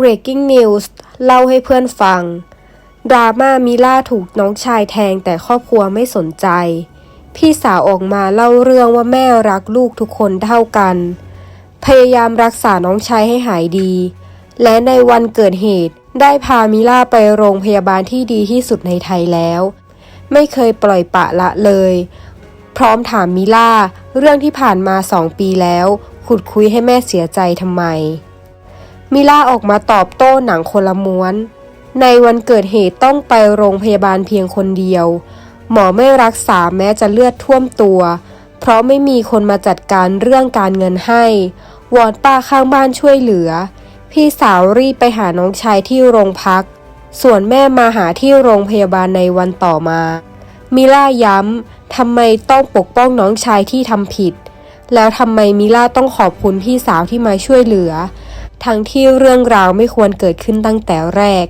Breaking News เล่าให้เพื่อนฟัง ดราม่ามิล่าถูกน้องชายแทงแต่ครอบครัวไม่สนใจ พี่สาวออกมาเล่าเรื่องว่าแม่รักลูกทุกคนเท่ากัน พยายามรักษาน้องชายให้หายดี และในวันเกิดเหตุได้พามิล่าไปโรงพยาบาลที่ดีที่สุดในไทยแล้ว ไม่เคยปล่อยปะละเลย พร้อมถามมิล่าเรื่องที่ผ่านมาสองปีแล้ว ขุดคุยให้แม่เสียใจทำไม มิล่าออกมาตอบโต้หนังคนละม้วน ในวันเกิดเหตุต้องไปโรงพยาบาลเพียงคนเดียว หมอไม่รักษาแม้จะเลือดท่วมตัว เพราะไม่มีคนมาจัดการเรื่องการเงินให้ วอนป้าข้างบ้านช่วยเหลือ พี่สาวรีบไปหาน้องชายที่โรงพัก ส่วนแม่มาหาที่โรงพยาบาลในวันต่อมา มิล่าย้ำทำไมต้องปกป้องน้องชายที่ทำผิด แล้วทำไมมิล่าต้องขอบคุณพี่สาวที่มาช่วยเหลือ ทั้งที่เรื่องราวไม่ควรเกิดขึ้นตั้งแต่แรก